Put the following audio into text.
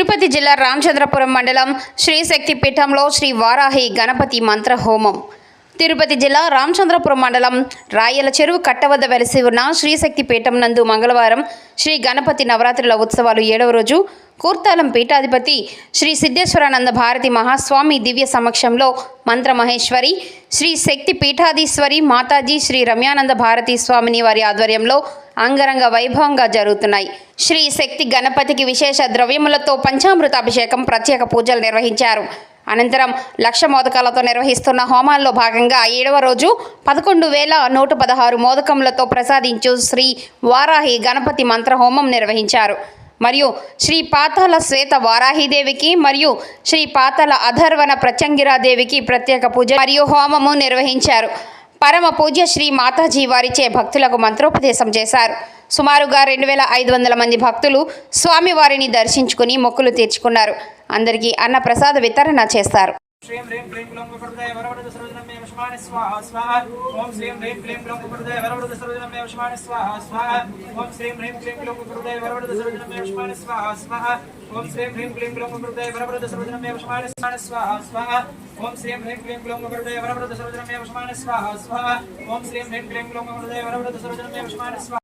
తిరుపతి జిల్లా రామచంద్రపురం మండలం శ్రీశక్తి పీఠంలో శ్రీ వారాహి గణపతి మంత్ర హోమం. తిరుపతి జిల్లా రామచంద్రపురం మండలం రాయల చెరువు కట్ట వద్ద వెలిసి ఉన్న శ్రీశక్తి పీఠం నందు మంగళవారం శ్రీ గణపతి నవరాత్రుల ఉత్సవాలు ఏడవ రోజు కూర్తాలం పీఠాధిపతి శ్రీ సిద్ధేశ్వరానంద భారతి మహాస్వామి దివ్య సమక్షంలో మంత్ర మహేశ్వరి శ్రీ శక్తి పీఠాధీశ్వరి మాతాజీ శ్రీ రమ్యానంద భారతి స్వామిని వారి ఆధ్వర్యంలో అంగరంగ వైభవంగా జరుగుతున్నాయి. శ్రీ శక్తి గణపతికి విశేష ద్రవ్యములతో పంచామృత అభిషేకం ప్రత్యేక పూజలు నిర్వహించారు. అనంతరం లక్ష మోదకాలతో నిర్వహిస్తున్న హోమాల్లో భాగంగా ఏడవ రోజు పదకొండు వేల నూట పదహారు మోదకములతో ప్రసాదించు శ్రీ వారాహి గణపతి మంత్ర హోమం నిర్వహించారు. మరియు శ్రీ పాతాల శ్వేత వారాహిదేవికి మరియు శ్రీ పాతాల అధర్వణ ప్రత్యంగిరాదేవికి ప్రత్యేక పూజ మరియు హోమము నిర్వహించారు. పరమ పూజ్య శ్రీ మాతాజీ వారిచే భక్తులకు మంత్రోపదేశం చేశారు. సుమారుగా రెండు వేల ఐదు వందల మంది భక్తులు స్వామివారిని దర్శించుకుని మొక్కులు తీర్చుకున్నారు. అందరికీ అన్నప్రసాద వితరణ చేస్తారు. श्रीं ह्रीं क्लीं ग्लौं गुरुदेव वरवरद सर्वजनं मे वशमानि स्वाहा स्वाहा ॐ श्रीं ह्रीं क्लीं ग्लौं गुरुदेव वरवरद सर्वजनं मे वशमानि स्वाहा स्वाहा ॐ श्रीं ह्रीं क्लीं ग्लौं गुरुदेव वरवरद सर्वजनं मे वशमानि स्वाहा स्वाहा ॐ श्रीं ह्रीं क्लीं ग्लौं गुरुदेव वरवरद सर्वजनं मे वशमानि स्वाहा स्वाहा ॐ श्रीं ह्रीं क्लीं ग्लौं गुरुदेव वरवरद सर्वजनं मे वशमानि स्वाहा स्वाहा ॐ श्रीं ह्रीं क्लीं ग्लौं गुरुदेव वरवरद सर्वजनं मे वशमानि स्वाहा